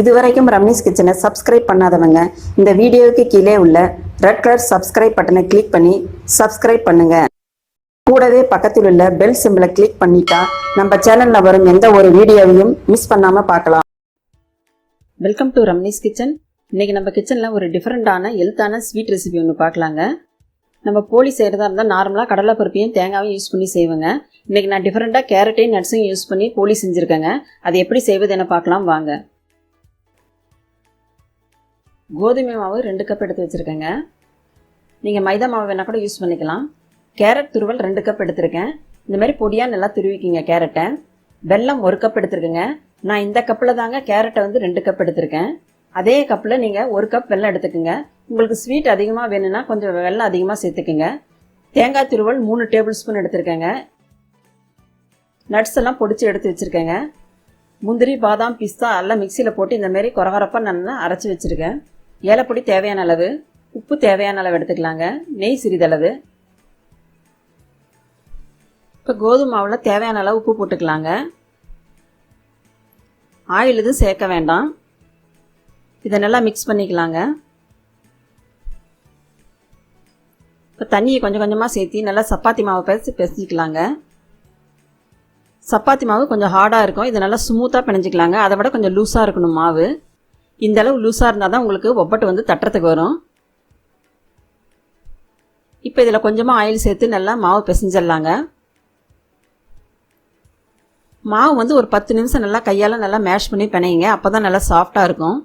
இதுவரைக்கும் ரம்னிஸ் கிச்சனை சப்ஸ்கிரைப் பண்ணாதவங்க இந்த வீடியோவுக்கு கீழே உள்ள ரெட் கலர் சப்ஸ்கிரைப் பட்டனை கிளிக் பண்ணி சப்ஸ்கிரைப் பண்ணுங்க. கூடவே பக்கத்தில் உள்ள பெல் சிம்பிளை கிளிக் பண்ணிட்டா நம்ம சேனல்ல வரும் எந்த ஒரு வீடியோவையும் மிஸ் பண்ணாம பார்க்கலாம். வெல்கம் டு ரம்னிஸ் கிச்சன் இன்னைக்கு நம்ம கிச்சனில் ஒரு டிஃப்ரெண்ட்டான ஹெல்த்தான ஸ்வீட் ரெசிபி ஒன்று பார்க்கலாங்க. நம்ம போலி செய்கிறதா இருந்தால் நார்மலாக கடலைப்பருப்பையும் தேங்காயும் யூஸ் பண்ணி செய்வேங்க. இன்னைக்கு நான் டிஃப்ரெண்ட்டாக கேரட்டையும் நட்ஸையும் யூஸ் பண்ணி போலி செஞ்சுருக்கேங்க. அது எப்படி செய்வது என பார்க்கலாம் வாங்க. கோதுமை மாவு ரெண்டு கப் எடுத்து வச்சுருக்கேங்க. நீங்கள் மைதா மாவு வேணால் கூட யூஸ் பண்ணிக்கலாம். கேரட் துருவல் ரெண்டு கப் எடுத்திருக்கேன். இந்த மாதிரி பொடியாக நல்லா துருவிக்கிங்க கேரட்டை. வெல்லம் ஒரு கப் எடுத்துருக்குங்க. நான் இந்த கப்பில் தாங்க கேரட்டை வந்து ரெண்டு கப் எடுத்திருக்கேன். அதே கப்பில் நீங்கள் ஒரு கப் வெல்லம் எடுத்துக்கோங்க. உங்களுக்கு ஸ்வீட் அதிகமாக வேணும்னா கொஞ்சம் வெல்லம் அதிகமாக சேர்த்துக்குங்க. தேங்காய் துருவல் மூணு டேபிள் ஸ்பூன் எடுத்திருக்கேங்க. நட்ஸ் எல்லாம் பொடிச்சு எடுத்து வச்சுருக்கேங்க. முந்திரி பாதாம் பிஸ்தா எல்லாம் மிக்சியில் போட்டு இந்தமாரி குறகுறப்பாக நல்லா அரைச்சி வச்சுருக்கேன். ஏலப்பொடி தேவையான அளவு உப்பு தேவையான அளவு எடுத்துக்கலாங்க. நெய் சிறிதளவு. இப்போ கோதுமை மாவில் தேவையான அளவு உப்பு போட்டுக்கலாங்க. ஆயில் எதுவும் சேர்க்க வேண்டாம். இதை நல்லா மிக்ஸ் பண்ணிக்கலாங்க. இப்போ தண்ணியை கொஞ்சம் கொஞ்சமாக சேர்த்தி நல்லா சப்பாத்தி மாவை பேசி பிசைஞ்சிக்கலாங்க சப்பாத்தி மாவு கொஞ்சம் ஹார்டாக இருக்கும். இதை நல்லா ஸ்மூத்தாக பிணைஞ்சிக்கலாங்க. அதை விட கொஞ்சம் லூஸாக இருக்கணும் மாவு. இந்த அளவு லூஸாக இருந்தால் தான் உங்களுக்கு ஒப்பட்டு வந்து தட்டுறதுக்கு வரும். இப்போ இதில் கொஞ்சமாக ஆயில் சேர்த்து நல்லா மாவு பிசைஞ்சிடலாங்க. மாவு வந்து ஒரு பத்து நிமிஷம் நல்லா கையால் நல்லா மேஷ் பண்ணி பிணையுங்க. அப்போ தான் நல்லா சாஃப்டாக இருக்கும்.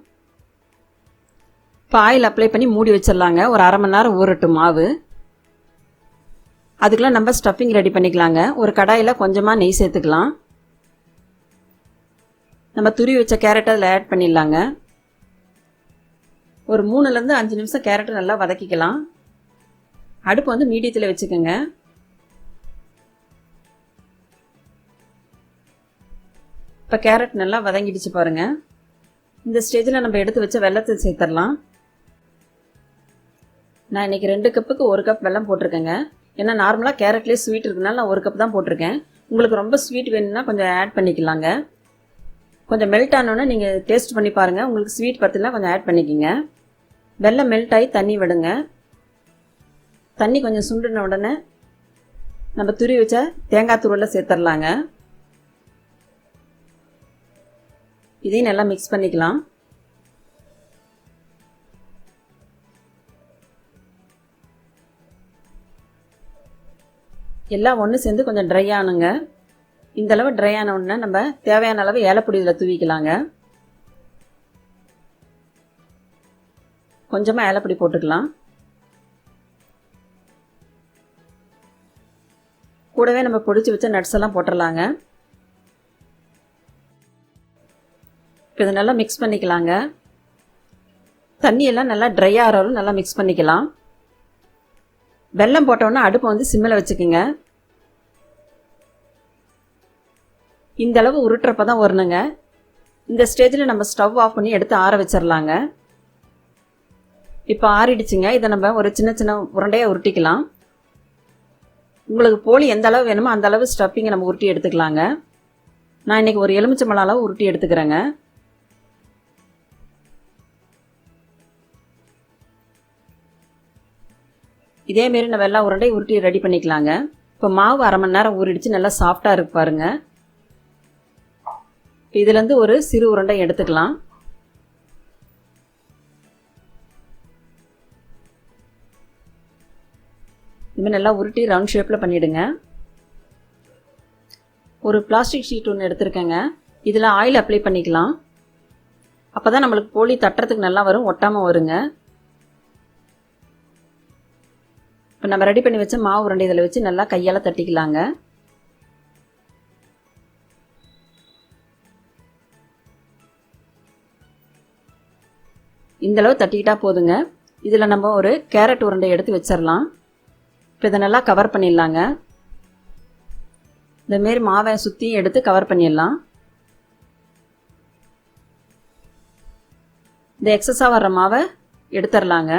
இப்போ ஆயில் அப்ளை பண்ணி மூடி வச்சிடலாங்க. ஒரு அரை மணி நேரம் ஊறட்டும் மாவு. அதுக்கெலாம் நம்ம ஸ்டஃபிங் ரெடி பண்ணிக்கலாங்க. ஒரு கடாயில் கொஞ்சமாக நெய் சேர்த்துக்கலாம். நம்ம துரி வச்ச கேரட்டை அதில் ஆட் பண்ணிடலாங்க. ஒரு மூணுலேருந்து அஞ்சு நிமிஷம் கேரட்டை நல்லா வதக்கிக்கலாம். அடுப்பு வந்து மீடியத்தில் வச்சுக்கோங்க. இப்போ கேரட் நல்லா வதங்கிடுச்சு பாருங்கள் இந்த ஸ்டேஜில் நம்ம எடுத்து வச்ச வெள்ளத்தை சேர்த்துடலாம். நான் இன்றைக்கி ரெண்டு கப்புக்கு ஒரு கப் வெல்லம் போட்டிருக்கேங்க. ஏன்னா நார்மலாக கேரட்லேயே ஸ்வீட் இருக்குனால நான் ஒரு கப் தான் போட்டிருக்கேன். உங்களுக்கு ரொம்ப ஸ்வீட் வேணும்னா கொஞ்சம் ஆட் பண்ணிக்கலாங்க. கொஞ்சம் மெல்ட் ஆனோன்னே நீங்கள் டேஸ்ட் பண்ணி பாருங்கள் உங்களுக்கு ஸ்வீட் பற்றிலாம் கொஞ்சம் ஆட் பண்ணிக்கிங்க. வெள்ளம் மெல்ட் ஆகி தண்ணி விடுங்க. தண்ணி கொஞ்சம் சுண்டுன உடனே நம்ம துரி வச்ச தேங்காய் துருவலில் சேர்த்துடலாங்க இதையும் நல்லா மிக்ஸ் பண்ணிக்கலாம். எல்லாம் ஒன்று சேர்ந்து கொஞ்சம் ட்ரை ஆனுங்க. இந்த அளவு ட்ரை ஆன உடனே நம்ம தேவையான அளவு ஏலப்பொடி இதில் தூவிக்கலாங்க. கொஞ்சமாக ஏலப்பொடி போட்டுக்கலாம். கூடவே நம்ம பொடிச்சு வச்ச நட்ஸ் எல்லாம் போட்டுடலாங்க இப்போ இதை நல்லா மிக்ஸ் பண்ணிக்கலாங்க. தண்ணியெல்லாம் நல்லா ட்ரை ஆகிறவரும் நல்லா மிக்ஸ் பண்ணிக்கலாம். வெல்லம் போட்டோன்னா அடுப்பை வந்து சிம்மில் வச்சுக்கோங்க. இந்தளவு உருட்டுறப்ப தான் வரணுங்க இந்த ஸ்டேஜில் நம்ம ஸ்டவ் ஆஃப் பண்ணி எடுத்து ஆற வச்சிடலாங்க இப்போ ஆறிடுச்சுங்க. இதை நம்ம ஒரு சின்ன சின்ன உருண்டையாக உருட்டிக்கலாம். உங்களுக்கு போலி எந்த அளவு வேணுமோ அந்த அளவு ஸ்டஃப்பிங்கை நம்ம உருட்டி எடுத்துக்கலாங்க. நான் இன்றைக்கி ஒரு எலுமிச்சம்பழம் அளவு உருட்டி எடுத்துக்கிறேங்க. இதேமாரி நம்ம எல்லாம் உருண்டையை உருட்டி ரெடி பண்ணிக்கலாங்க. இப்போ மாவு அரை மணி நேரம் ஊறிடுச்சு. நல்லா சாஃப்டாக இருக்கு இதுலேருந்து ஒரு சிறு உருண்டை எடுத்துக்கலாம். இதுமாதிரி நல்லா உருட்டி ரவுண்ட் ஷேப்பில் பண்ணிவிடுங்க ஒரு பிளாஸ்டிக் ஷீட் ஒன்று எடுத்துருக்கேங்க. இதில் ஆயில் அப்ளை பண்ணிக்கலாம். அப்போ தான் நம்மளுக்கு போலி தட்டுறதுக்கு நல்லா வரும் ஒட்டாமல் வருங்க. இப்போ நம்ம ரெடி பண்ணி வச்ச மாவு உருண்டை இதில் வச்சு நல்லா கையால் தட்டிக்கலாங்க. இந்தளவு தட்டிக்கிட்டா போதுங்க. இதில் நம்ம ஒரு கேரட் உருண்டை எடுத்து வச்சிடலாம் இப்போ இதை நல்லா கவர் பண்ணிடலாங்க. இந்தமாரி மாவை சுற்றியும் எடுத்து கவர் பண்ணிடலாம். இந்த எக்ஸஸாக வர்ற மாவை எடுத்துடலாங்க.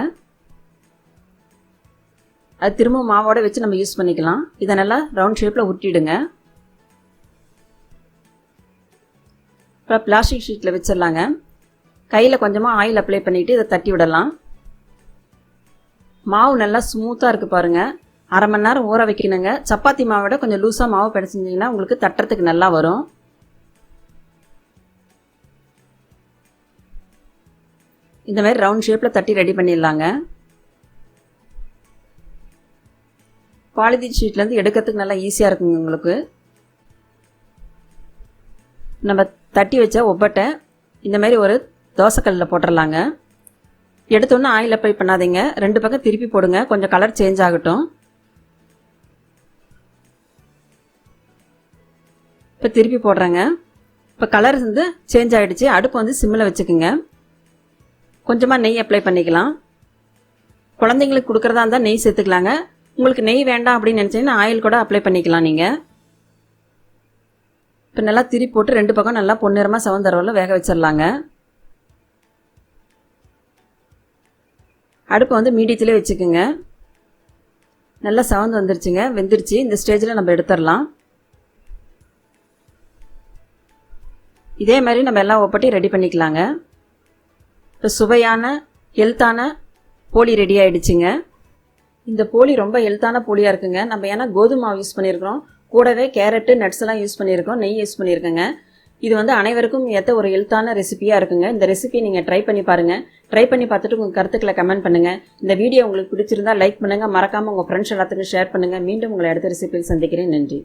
அது திரும்ப மாவோட வச்சு நம்ம யூஸ் பண்ணிக்கலாம். இதை நல்லா ரவுண்ட் ஷேப்பில் உருட்டிடுங்க. இப்போ பிளாஸ்டிக் ஷீட்டில் வச்சிடலாங்க. கையில் கொஞ்சமாக ஆயில் அப்ளை பண்ணிவிட்டு இதை தட்டி விடலாம். மாவு நல்லா ஸ்மூத்தாக இருக்குது பாருங்கள் அரை மணி நேரம் ஊற வைக்கணுங்க. சப்பாத்தி மாவை கொஞ்சம் லூஸாக மாவு பிடிச்சிருந்தீங்கன்னா உங்களுக்கு தட்டுறதுக்கு நல்லா வரும். இந்த மாதிரி ரவுண்ட் ஷேப்பில் தட்டி ரெடி பண்ணிடலாங்க. பாலிதீன் ஷீட்லேருந்து எடுக்கிறதுக்கு நல்லா ஈஸியாக இருக்குங்க உங்களுக்கு. நம்ம தட்டி வச்ச ஒப்பட்டை இந்த மாதிரி ஒரு தோசைக்கல்லில் போட்டுடலாங்க எடுத்தோன்னே ஆயில் அப்ளை பண்ணாதீங்க. ரெண்டு பக்கம் திருப்பி போடுங்க. கொஞ்சம் கலர் சேஞ்ச் ஆகட்டும். இப்போ திருப்பி போடுறேங்க. இப்போ கலர் வந்து சேஞ்ச் ஆகிடுச்சு அடுப்பு வந்து சிம்மில் வச்சுக்கோங்க. கொஞ்சமாக நெய் அப்ளை பண்ணிக்கலாம். குழந்தைங்களுக்கு கொடுக்குறதா இருந்தால் நெய் சேர்த்துக்கலாங்க. உங்களுக்கு நெய் வேண்டாம் அப்படின்னு நினச்சிங்கன்னா ஆயில் கூட அப்ளை பண்ணிக்கலாம் நீங்கள் இப்போ நல்லா திரி போட்டு ரெண்டு பக்கம் நல்லா பொன்னிறமாக சவந்தரவில் வேக வச்சிடலாங்க. அடுப்பை வந்து மீடியத்திலே வச்சுக்கோங்க. நல்லா சவந்து வந்துருச்சுங்க. வெந்துருச்சு. இந்த ஸ்டேஜில் நம்ம எடுத்துடலாம். இதே மாதிரி நம்ம எல்லாம் ஒப்பட்டி ரெடி பண்ணிக்கலாங்க. இப்போ சுவையான ஹெல்த்தான போலி ரெடி ஆகிடுச்சிங்க இந்த போலி ரொம்ப ஹெல்த்தான போலியாக இருக்குங்க. நம்ம ஏன்னா கோதுமை மாவு யூஸ் பண்ணியிருக்கிறோம் கூடவே கேரட்டு நட்ஸ் எல்லாம் யூஸ் பண்ணியிருக்கோம் நெய் யூஸ் பண்ணியிருக்கோங்க இது வந்து அனைவருக்கும் ஏற்ற ஒரு ஹெல்த்தான ரெசிபியாக இருக்குங்க. இந்த ரெசிபி நீங்கள் ட்ரை பண்ணி பாருங்கள் ட்ரை பண்ணி பார்த்துட்டு உங்கள் கருத்துக்களை கமெண்ட் பண்ணுங்கள் இந்த வீடியோ உங்களுக்கு பிடிச்சிருந்தா லைக் பண்ணுங்கள் மறக்காமல் உங்கள் ஃப்ரெண்ட்ஸ் எல்லாத்துக்கும் ஷேர் பண்ணுங்கள் மீண்டும் உங்களை அடுத்த ரெசிபியில் சந்திக்கிறேன். நன்றி.